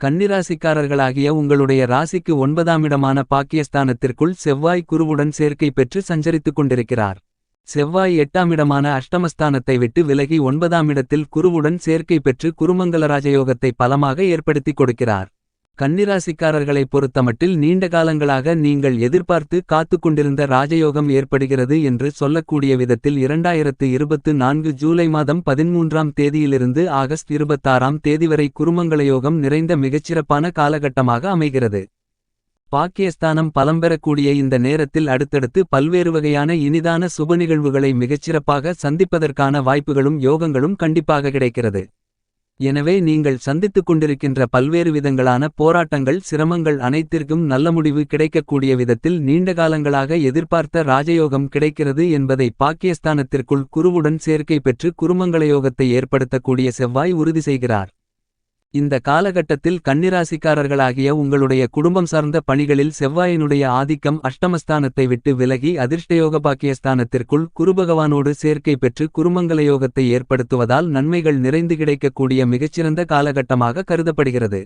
கன்னிராசிக்காரர்களாகிய உங்களுடைய ராசிக்கு ஒன்பதாமிடமான பாக்கியஸ்தானத்திற்குள் செவ்வாய் குருவுடன் சேர்க்கை பெற்று சஞ்சரித்துக் கொண்டிருக்கிறார். செவ்வாய் எட்டாமிடமான அஷ்டமஸ்தானத்தை விட்டு விலகி ஒன்பதாம் இடத்தில் குருவுடன் சேர்க்கை பெற்று குருமங்கல ராஜயோகத்தை பலமாக ஏற்படுத்திக் கொடுக்கிறார். கன்னிராசிக்காரர்களைப் பொறுத்தமட்டில் நீண்ட காலங்களாக நீங்கள் எதிர்பார்த்து காத்துக் கொண்டிருந்த ராஜயோகம் ஏற்படுகிறது என்று சொல்லக்கூடிய விதத்தில் இரண்டாயிரத்து இருபத்து நான்கு ஜூலை மாதம் பதிமூன்றாம் தேதியிலிருந்து ஆகஸ்ட் இருபத்தாறாம் தேதி வரை குருமங்கள யோகம் நிறைந்த மிகச்சிறப்பான காலகட்டமாக அமைகிறது. பாக்கியஸ்தானம் பலம் பெறக்கூடிய இந்த நேரத்தில் அடுத்தடுத்து பல்வேறு வகையான இனிதான சுப நிகழ்வுகளை மிகச்சிறப்பாக சந்திப்பதற்கான வாய்ப்புகளும் யோகங்களும் கண்டிப்பாக கிடைக்கிறது. எனவே நீங்கள் சந்தித்துக் கொண்டிருக்கின்ற பல்வேறு விதங்களான போராட்டங்கள் சிரமங்கள் அனைத்திற்கும் நல்ல முடிவு கிடைக்கக்கூடிய விதத்தில் நீண்ட காலங்களாக எதிர்பார்த்த ராஜயோகம் கிடைக்கிறது என்பதை பாக்கியஸ்தானத்திற்குள் குருவுடன் சேர்க்கை பெற்று குருமங்களயோகத்தை ஏற்படுத்தக்கூடிய செவ்வாய் உறுதி செய்கிறார். இந்த காலகட்டத்தில் கன்னிராசிக்காரர்களாகிய உங்களுடைய குடும்பம் சார்ந்த பணிகளில் செவ்வாயினுடைய ஆதிக்கம் அஷ்டமஸ்தானத்தை விட்டு விலகி அதிர்ஷ்டயோக பாக்கியஸ்தானத்திற்குள் குருபகவானோடு சேர்க்கை பெற்று குருமங்கல யோகத்தை ஏற்படுத்துவதால் நன்மைகள் நிறைந்து கிடைக்கக்கூடிய மிகச்சிறந்த காலகட்டமாக கருதப்படுகிறது.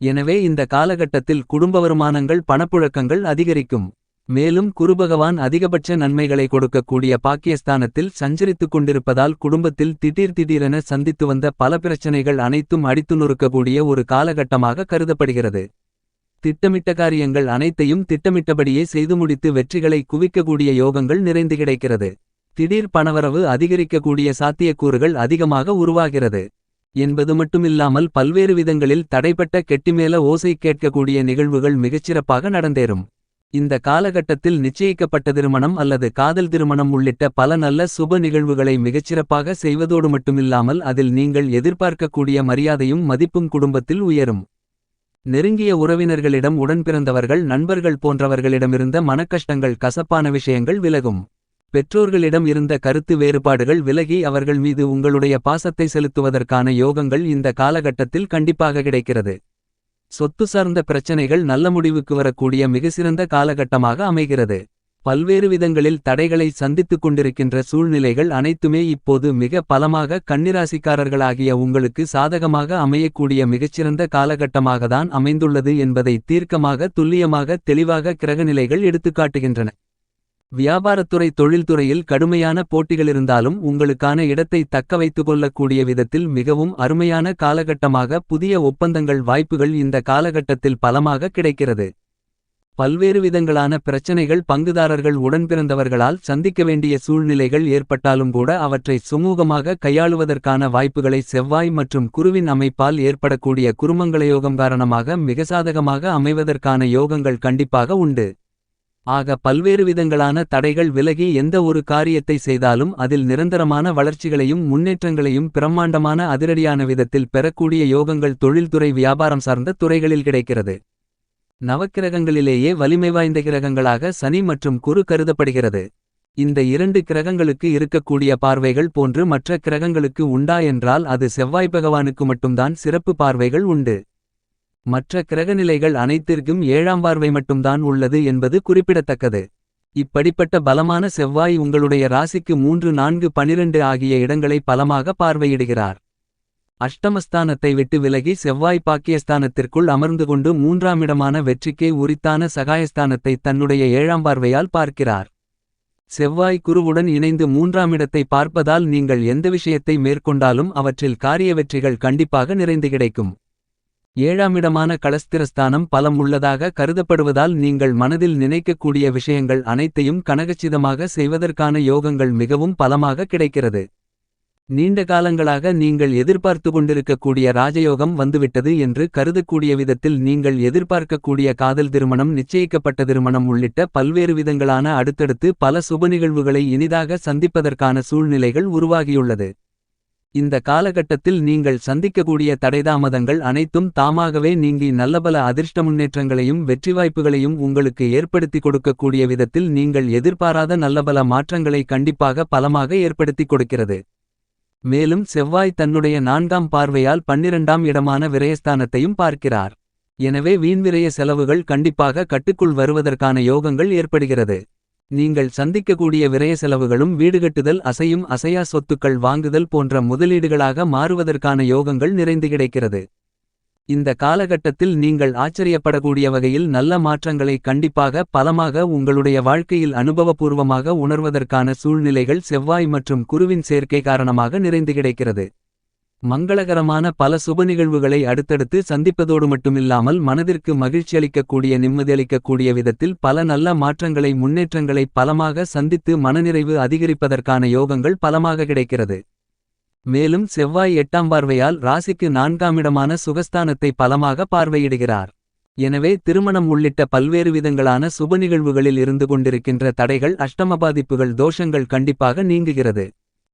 எனவே இந்த காலகட்டத்தில் குடும்ப வருமானங்கள் பணப்புழக்கங்கள் அதிகரிக்கும். மேலும் குருபகவான் அதிகபட்ச நன்மைகளை கொடுக்கக்கூடிய பாக்கியஸ்தானத்தில் சஞ்சரித்துக் கொண்டிருப்பதால் குடும்பத்தில் திடீர் திடீரென சந்தித்து வந்த பல பிரச்சனைகள் அனைத்தும் அடித்து நொறுக்கக்கூடிய ஒரு காலகட்டமாக கருதப்படுகிறது. திட்டமிட்ட காரியங்கள் அனைத்தையும் திட்டமிட்டபடியே செய்து முடித்து வெற்றிகளை குவிக்கக்கூடிய யோகங்கள் நிறைந்து கிடைக்கிறது. திடீர் பணவரவு அதிகரிக்கக்கூடிய சாத்தியக்கூறுகள் அதிகமாக உருவாகிறது. என்பது மட்டுமில்லாமல் பல்வேறு விதங்களில் தடைப்பட்ட கெட்டிமேல ஓசை கேட்கக்கூடிய நிகழ்வுகள் மிகச்சிறப்பாக நடந்தேறும். இந்த காலகட்டத்தில் நிச்சயிக்கப்பட்ட திருமணம் அல்லது காதல் திருமணம் உள்ளிட்ட பல நல்ல சுப நிகழ்வுகளை மிகச்சிறப்பாக செய்வதோடு மட்டுமில்லாமல் அதில் நீங்கள் எதிர்பார்க்கக்கூடிய மரியாதையும் மதிப்பும் குடும்பத்தில் உயரும். நெருங்கிய உறவினர்களிடம் உடன்பிறந்தவர்கள் நண்பர்கள் போன்றவர்களிடமிருந்த மனக்கஷ்டங்கள் கசப்பான விஷயங்கள் விலகும். பெற்றோர்களிடம் இருந்த கருத்து வேறுபாடுகள் விலகி அவர்கள் மீது உங்களுடைய பாசத்தை செலுத்துவதற்கான யோகங்கள் இந்த காலகட்டத்தில் கண்டிப்பாக கிடைக்கிறது. சொத்து சார்ந்த பிரச்சனைகள் நல்ல முடிவுக்கு வரக்கூடிய மிகச்சிறந்த காலகட்டமாக அமைகிறது. பல்வேறு விதங்களில் தடைகளை சந்தித்துக் கொண்டிருக்கின்ற சூழ்நிலைகள் அனைத்துமே இப்போது மிக பலமாக கன்னிராசிக்காரர்களாகிய உங்களுக்கு சாதகமாக அமையக்கூடிய மிகச்சிறந்த காலகட்டமாகத்தான் அமைந்துள்ளது என்பதை தீர்க்கமாக துல்லியமாக தெளிவாக கிரகநிலைகள் எடுத்துக்காட்டுகின்றன. வியாபாரத்துறை தொழில்துறையில் கடுமையான போட்டிகளிருந்தாலும் உங்களுக்கான இடத்தை தக்க விதத்தில் மிகவும் அருமையான காலகட்டமாக புதிய ஒப்பந்தங்கள் வாய்ப்புகள் இந்த காலகட்டத்தில் பலமாக கிடைக்கிறது. பல்வேறு விதங்களான பிரச்சனைகள் பங்குதாரர்கள் உடன்பிறந்தவர்களால் சந்திக்க வேண்டிய சூழ்நிலைகள் ஏற்பட்டாலும் கூட அவற்றை சுமூகமாக கையாளுவதற்கான வாய்ப்புகளை செவ்வாய் மற்றும் குருவின் அமைப்பால் ஏற்படக்கூடிய குருமங்கள யோகம் காரணமாக மிக சாதகமாக அமைவதற்கான யோகங்கள் கண்டிப்பாக உண்டு. ஆக பல்வேறு விதங்களான தடைகள் விலகி எந்த ஒரு காரியத்தை செய்தாலும் அதில் நிரந்தரமான வளர்ச்சிகளையும் முன்னேற்றங்களையும் பிரம்மாண்டமான அதிரடியான விதத்தில் பெறக்கூடிய யோகங்கள் தொழில்துறை வியாபாரம் சார்ந்த துறைகளில் கிடைக்கிறது. நவக்கிரகங்களிலேயே வலிமை வாய்ந்த கிரகங்களாக சனி மற்றும் குரு கருதப்படுகிறது. இந்த இரண்டு கிரகங்களுக்கு இருக்கக்கூடிய பார்வைகள் போன்று மற்ற கிரகங்களுக்கு உண்டா என்றால் அது செவ்வாய் பகவானுக்கு மட்டும்தான் சிறப்பு பார்வைகள் உண்டு. மற்ற கிரகநிலைகள் அனைத்திற்கும் ஏழாம் பார்வை மட்டும்தான் உள்ளது என்பது குறிப்பிடத்தக்கது. இப்படிப்பட்ட பலமான செவ்வாய் உங்களுடைய ராசிக்கு மூன்று நான்கு பனிரெண்டு ஆகிய இடங்களை பலமாக பார்வையிடுகிறார். அஷ்டமஸ்தானத்தை விட்டு விலகி செவ்வாய் பாக்கியஸ்தானத்திற்குள் அமர்ந்து கொண்டு மூன்றாம் இடமான வெற்றிக்கே உரித்தான சகாயஸ்தானத்தை தன்னுடைய ஏழாம் பார்வையால் பார்க்கிறார். செவ்வாய் குருவுடன் இணைந்து மூன்றாம் இடத்தை பார்ப்பதால் நீங்கள் எந்த விஷயத்தை மேற்கொண்டாலும் அவற்றில் காரிய வெற்றிகள் கண்டிப்பாக நிறைந்து கிடைக்கும். ஏழாமிடமான களஸ்திரஸ்தானம் பலம் உள்ளதாக கருதப்படுவதால் நீங்கள் மனதில் நினைக்கக்கூடிய விஷயங்கள் அனைத்தையும் கனகச்சிதமாக செய்வதற்கான யோகங்கள் மிகவும் பலமாக கிடைக்கிறது. நீண்ட காலங்களாக நீங்கள் எதிர்பார்த்து கொண்டிருக்கக்கூடிய ராஜயோகம் வந்துவிட்டது என்று கருதக்கூடிய விதத்தில் நீங்கள் எதிர்பார்க்கக்கூடிய காதல் திருமணம் நிச்சயிக்கப்பட்ட திருமணம் உள்ளிட்ட பல்வேறு விதங்களான அடுத்தடுத்து பல சுப நிகழ்வுகளை இனிதாக சந்திப்பதற்கான சூழ்நிலைகள் உருவாகியுள்ளது. இந்த காலகட்டத்தில் நீங்கள் சந்திக்கக்கூடிய தடைதாமதங்கள் அனைத்தும் தாமாகவே நீங்கி நல்லபல அதிர்ஷ்ட முன்னேற்றங்களையும் வெற்றி வாய்ப்புகளையும் உங்களுக்கு ஏற்படுத்தி கொடுக்கக்கூடிய விதத்தில் நீங்கள் எதிர்பாராத நல்லபல மாற்றங்களை கண்டிப்பாக பலமாக ஏற்படுத்தி கொடுக்கிறது. மேலும் செவ்வாய் தன்னுடைய நான்காம் பார்வையால் பன்னிரண்டாம் இடமான விரயஸ்தானத்தையும் பார்க்கிறார். எனவே வீண்விரய செலவுகள் கண்டிப்பாக கட்டுக்குள் வருவதற்கான யோகங்கள் ஏற்படுகிறது. நீங்கள் சந்திக்கக்கூடிய விரய செலவுகளும் வீடுகட்டுதல் அசையும் அசையா சொத்துக்கள் வாங்குதல் போன்ற முதலீடுகளாக மாறுவதற்கான யோகங்கள் நிறைந்து கிடைக்கிறது இந்த காலகட்டத்தில் நீங்கள் ஆச்சரியப்படக்கூடிய வகையில் நல்ல மாற்றங்களை கண்டிப்பாக பலமாக உங்களுடைய வாழ்க்கையில் அனுபவபூர்வமாக உணர்வதற்கான சூழ்நிலைகள் செவ்வாய் மற்றும் குருவின் சேர்க்கை காரணமாக நிறைந்து கிடைக்கிறது. மங்களகரமான பல சுப நிகழ்வுகளை அடுத்தடுத்து சந்திப்பதோடு மட்டுமில்லாமல் மனதிற்கு மகிழ்ச்சியளிக்கக்கூடிய நிம்மதியளிக்கக்கூடிய விதத்தில் பல நல்ல மாற்றங்களை முன்னேற்றங்களை பலமாக சந்தித்து மனநிறைவு அதிகரிப்பதற்கான யோகங்கள் பலமாக கிடைக்கிறது. மேலும் செவ்வாய் எட்டாம் பார்வையால் ராசிக்கு நான்காமிடமான சுகஸ்தானத்தை பலமாக பார்வையிடுகிறார். எனவே திருமணம் உள்ளிட்ட பல்வேறு விதங்களான சுப நிகழ்வுகளில் இருந்து கொண்டிருக்கின்ற தடைகள் அஷ்டம பாதிப்புகள் தோஷங்கள் கண்டிப்பாக நீங்குகிறது.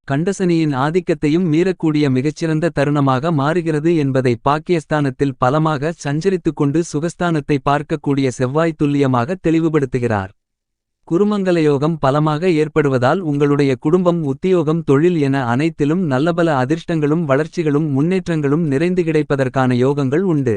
கண்டசனியின் ஆதிக்கத்தையும் மீறக்கூடிய மிகச்சிறந்த தருணமாக மாறுகிறது என்பதை பாக்கியஸ்தானத்தில் பலமாக சஞ்சரித்துக் கொண்டு சுகஸ்தானத்தை பார்க்கக்கூடிய செவ்வாய் துல்லியமாக தெளிவுபடுத்துகிறார். குருமங்கலயோகம் பலமாக ஏற்படுவதால் உங்களுடைய குடும்பம் உத்தியோகம் தொழில் என அனைத்திலும் நல்லபல அதிர்ஷ்டங்களும் வளர்ச்சிகளும் முன்னேற்றங்களும் நிறைந்து கிடைப்பதற்கான யோகங்கள் உண்டு.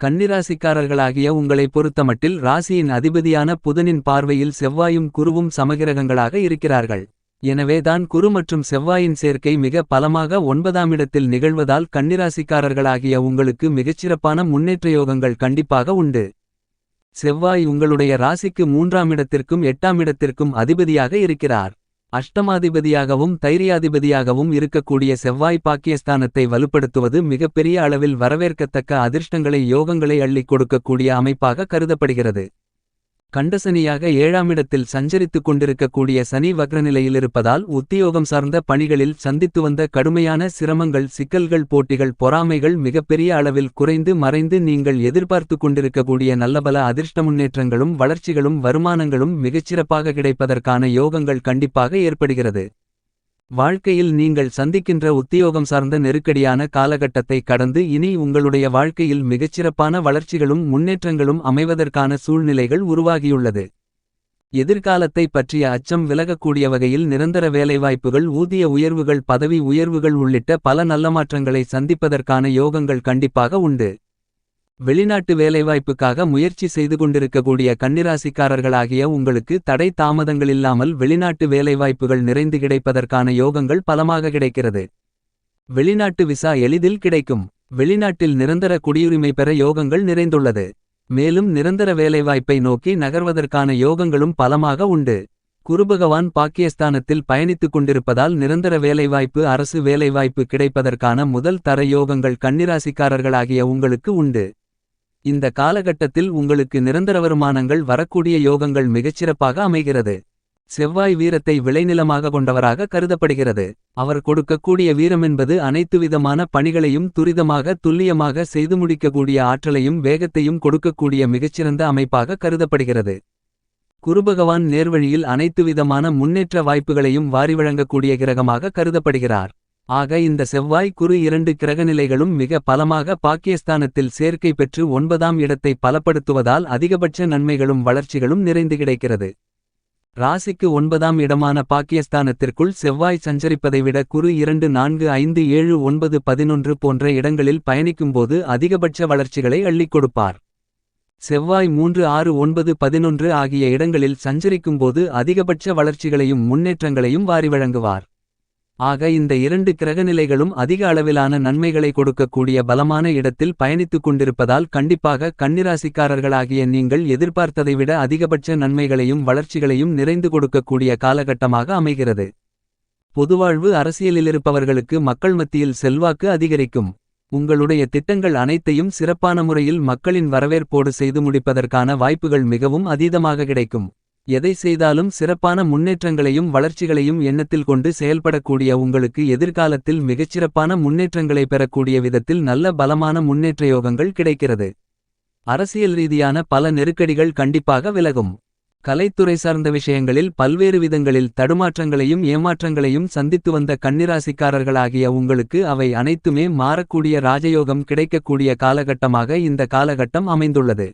கன்னிராசிக்காரர்களாகிய உங்களை பொறுத்தமட்டில் ராசியின் அதிபதியான புதனின் பார்வையில் செவ்வாயும் குருவும் சமகிரகங்களாக இருக்கிறார்கள். எனவேதான் குரு மற்றும் செவ்வாயின் சேர்க்கை மிக பலமாக ஒன்பதாம் இடத்தில் நிகழ்வதால் கன்னிராசிக்காரர்களாகிய உங்களுக்கு மிகச்சிறப்பான முன்னேற்ற யோகங்கள் கண்டிப்பாக உண்டு. செவ்வாய் உங்களுடைய ராசிக்கு மூன்றாம் இடத்திற்கும் எட்டாம் இடத்திற்கும் அதிபதியாக இருக்கிறார். அஷ்டமாதிபதியாகவும் தைரியாதிபதியாகவும் இருக்கக்கூடிய செவ்வாய் பாக்கியஸ்தானத்தை வலுப்படுத்துவது மிகப்பெரிய அளவில் வரவேற்கத்தக்க அதிர்ஷ்டங்களை யோகங்களை அள்ளிக் கொடுக்கக்கூடிய அமைப்பாக கருதப்படுகிறது. கண்டசனியாக ஏழாமிடத்தில் சஞ்சரித்துக் கொண்டிருக்கக்கூடிய சனி வக்ரநிலையிலிருப்பதால் உத்தியோகம் சார்ந்த பணிகளில் சந்தித்து வந்த கடுமையான சிரமங்கள் சிக்கல்கள் போட்டிகள் பொறாமைகள் மிகப்பெரிய அளவில் குறைந்து மறைந்து நீங்கள் எதிர்பார்த்து கொண்டிருக்கக்கூடிய நல்லபல அதிர்ஷ்ட முன்னேற்றங்களும் வளர்ச்சிகளும் வருமானங்களும் மிகச்சிறப்பாக கிடைப்பதற்கான யோகங்கள் கண்டிப்பாக ஏற்படுகிறது. வாழ்க்கையில் நீங்கள் சந்திக்கின்ற உத்தியோகம் சார்ந்த நெருக்கடியான காலகட்டத்தை கடந்து இனி உங்களுடைய வாழ்க்கையில் மிகச்சிறப்பான வளர்ச்சிகளும் முன்னேற்றங்களும் அமைவதற்கான சூழ்நிலைகள் உருவாகியுள்ளது. எதிர்காலத்தை பற்றிய அச்சம் விலகக்கூடிய வகையில் நிரந்தர வேலைவாய்ப்புகள் ஊதிய உயர்வுகள் பதவி உயர்வுகள் உள்ளிட்ட பல நல்ல மாற்றங்களை சந்திப்பதற்கான யோகங்கள் கண்டிப்பாக உண்டு. வெளிநாட்டு வேலைவாய்ப்புக்காக முயற்சி செய்து கொண்டிருக்கக்கூடிய கன்னிராசிக்காரர்களாகிய உங்களுக்கு தடை தாமதங்களில்லாமல் வெளிநாட்டு வேலைவாய்ப்புகள் நிறைந்து கிடைப்பதற்கான யோகங்கள் பலமாக கிடைக்கிறது. வெளிநாட்டு விசா எளிதில் கிடைக்கும். வெளிநாட்டில் நிரந்தர குடியுரிமை பெற யோகங்கள் நிறைந்துள்ளது. மேலும் நிரந்தர வேலைவாய்ப்பை நோக்கி நகர்வதற்கான யோகங்களும் பலமாக உண்டு. குருபகவான் பாக்கியஸ்தானத்தில் பயணித்துக் கொண்டிருப்பதால் நிரந்தர வேலைவாய்ப்பு அரசு வேலைவாய்ப்பு கிடைப்பதற்கான முதல் தர யோகங்கள் கன்னிராசிக்காரர்களாகிய உங்களுக்கு உண்டு. இந்த காலகட்டத்தில் உங்களுக்கு நிரந்தர வருமானங்கள் வரக்கூடிய யோகங்கள் மிகச்சிறப்பாக அமைகிறது. செவ்வாய் வீரத்தை விளைநிலமாக கொண்டவராக கருதப்படுகிறது. அவர் கொடுக்கக்கூடிய வீரமென்பது அனைத்து விதமான பணிகளையும் துரிதமாக துல்லியமாக செய்து முடிக்கக்கூடிய ஆற்றலையும் வேகத்தையும் கொடுக்கக்கூடிய மிகச்சிறந்த அமைப்பாக கருதப்படுகிறது. குருபகவான் நேர்வழியில் அனைத்து விதமான முன்னேற்ற வாய்ப்புகளையும் வாரி வழங்கக்கூடிய கிரகமாக கருதப்படுகிறார். ஆக இந்த செவ்வாய் குரு இரண்டு கிரகநிலைகளும் மிக பலமாக பாக்கியஸ்தானத்தில் சேர்க்கை பெற்று ஒன்பதாம் இடத்தை பலப்படுத்துவதால் அதிகபட்ச நன்மைகளும் வளர்ச்சிகளும் நிறைந்து கிடைக்கிறது. ராசிக்கு ஒன்பதாம் இடமான பாக்கியஸ்தானத்திற்குள் செவ்வாய் சஞ்சரிப்பதை விட குரு இரண்டு நான்கு ஐந்து ஏழு ஒன்பது பதினொன்று போன்ற இடங்களில் பயணிக்கும்போது அதிகபட்ச வளர்ச்சிகளை அள்ளிக் கொடுப்பார். செவ்வாய் மூன்று ஆறு ஒன்பது பதினொன்று ஆகிய இடங்களில் சஞ்சரிக்கும்போது அதிகபட்ச வளர்ச்சிகளையும் முன்னேற்றங்களையும் வாரி வழங்குவார். ஆக இந்த இரண்டு கிரகநிலைகளும் அதிக அளவிலான நன்மைகளை கொடுக்கக்கூடிய பலமான இடத்தில் பயணித்துக் கொண்டிருப்பதால் கண்டிப்பாக கன்னிராசிக்காரர்களாகிய நீங்கள் எதிர்பார்த்ததை விட அதிகபட்ச நன்மைகளையும் வளர்ச்சிகளையும் நிறைந்து கொடுக்கக்கூடிய காலகட்டமாக அமைகிறது. பொதுவாழ்வு அரசியலிலிருப்பவர்களுக்கு மக்கள் மத்தியில் செல்வாக்கு அதிகரிக்கும். உங்களுடைய திட்டங்கள் அனைத்தையும் சிறப்பான முறையில் மக்களின் வரவேற்போடு செய்து முடிப்பதற்கான வாய்ப்புகள் மிகவும் அதீதமாக கிடைக்கும். எதை செய்தாலும் சிறப்பான முன்னேற்றங்களையும் வளர்ச்சிகளையும் எண்ணத்தில் கொண்டு செயல்படக்கூடிய உங்களுக்கு எதிர்காலத்தில் மிகச்சிறப்பான முன்னேற்றங்களை பெறக்கூடிய விதத்தில் நல்ல பலமான முன்னேற்ற யோகங்கள் கிடைக்கிறது. அரசியல் ரீதியான பல நெருக்கடிகள் கண்டிப்பாக விலகும். கலைத்துறை சார்ந்த விஷயங்களில் பல்வேறு விதங்களில் தடுமாற்றங்களையும் ஏமாற்றங்களையும் சந்தித்து வந்த கன்னிராசிக்காரர்களாகிய உங்களுக்கு அவை அனைத்துமே மாறக்கூடிய ராஜயோகம் கிடைக்கக்கூடிய காலகட்டமாக இந்த காலகட்டம் அமைந்துள்ளது.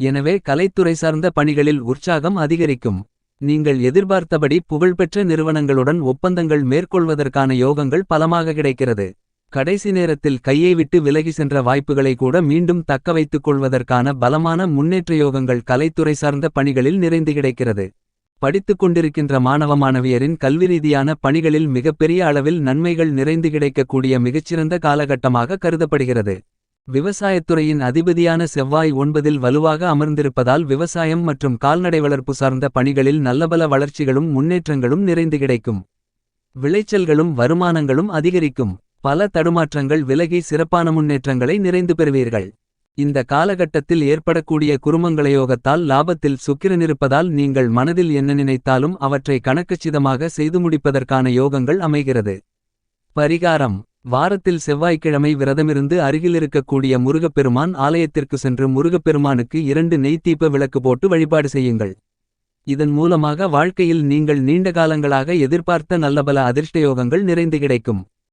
எனவே கலைத்துறை சார்ந்த பணிகளில் உற்சாகம் அதிகரிக்கும். நீங்கள் எதிர்பார்த்தபடி புகழ்பெற்ற நிறுவனங்களுடன் ஒப்பந்தங்கள் மேற்கொள்வதற்கான யோகங்கள் பலமாக கிடைக்கிறது. கடைசி நேரத்தில் கையை விட்டு விலகி சென்ற வாய்ப்புகளை கூட மீண்டும் தக்கவைத்துக் கொள்வதற்கான பலமான முன்னேற்ற யோகங்கள் கலைத்துறை சார்ந்த பணிகளில் நிறைந்து கிடைக்கிறது. படித்துக் கொண்டிருக்கின்ற மாணவ மாணவியரின் கல்வி ரீதியான பணிகளில் மிகப்பெரிய அளவில் நன்மைகள் நிறைந்து கிடைக்கக்கூடிய மிகச்சிறந்த காலகட்டமாக கருதப்படுகிறது. விவசாயத்துறையின் அதிபதியான செவ்வாய் ஒன்பதில் வலுவாக அமர்ந்திருப்பதால் விவசாயம் மற்றும் கால்நடை வளர்ப்பு சார்ந்த பணிகளில் நல்லபல வளர்ச்சிகளும் முன்னேற்றங்களும் நிறைந்து கிடைக்கும். விளைச்சல்களும் வருமானங்களும் அதிகரிக்கும். பல தடுமாற்றங்கள் விலகி சிறப்பான முன்னேற்றங்களை நிறைந்து பெறுவீர்கள். இந்த காலகட்டத்தில் ஏற்படக்கூடிய குருமங்களயோகத்தால் லாபத்தில் சுக்கிரனிருப்பதால் நீங்கள் மனதில் என்ன நினைத்தாலும் அவற்றை கணக்குச்சிதமாக செய்து முடிப்பதற்கான யோகங்கள் அமைகிறது. பரிகாரம் வாரத்தில் செவ்வாய்க்கிழமை விரதமிருந்து அருகிலிருக்கக்கூடிய முருகப்பெருமான் ஆலயத்திற்கு சென்று முருகப்பெருமானுக்கு இரண்டு நெய்த்தீப விளக்கு போட்டு வழிபாடு செய்யுங்கள். இதன் மூலமாக வாழ்க்கையில் நீங்கள் நீண்ட காலங்களாக எதிர்பார்த்த நல்லபல அதிர்ஷ்டயோகங்கள் நிறைந்து கிடைக்கும்.